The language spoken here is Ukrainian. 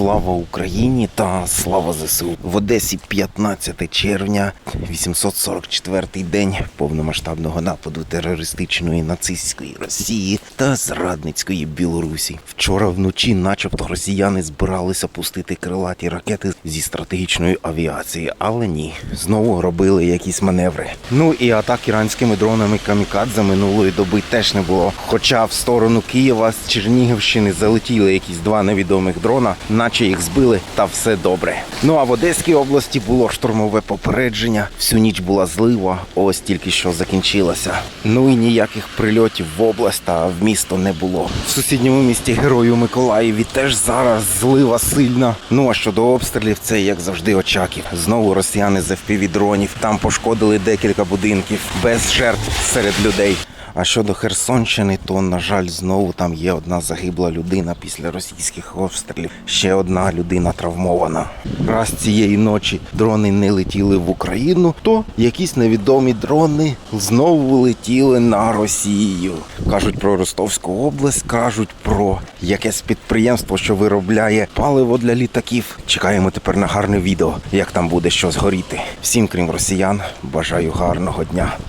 Слава Україні та слава ЗСУ. В Одесі 15 червня, 844-й день повномасштабного нападу терористичної нацистської Росії та зрадницької Білорусі. Вчора вночі, начебто, росіяни збиралися пустити крилаті ракети зі стратегічної авіації, але ні, знову робили якісь маневри. Ну і атак іранськими дронами камікадзе минулої доби теж не було. Хоча в сторону Києва з Чернігівщини залетіли якісь два невідомих дрона, наче їх збили, та все добре. Ну а в Одеській області було штурмове попередження. Всю ніч була злива, ось тільки що закінчилася. Ну і ніяких прильотів в область та в місто не було. В сусідньому місті Герою Миколаєві теж зараз злива сильна. Ну а щодо обстрілів, це як завжди очаків. Знову росіяни з FPV-дронів. Там пошкодили декілька будинків без жертв серед людей. А щодо Херсонщини, то на жаль, знову там є одна загибла людина після російських обстрілів. Ще одна людина травмована. Раз цієї ночі дрони не летіли в Україну, то якісь невідомі дрони знову летіли на Росію. Кажуть про Ростовську область, кажуть про якесь підприємство, що виробляє паливо для літаків. Чекаємо тепер на гарне відео, як там буде що згоріти. Всім, крім росіян, бажаю гарного дня.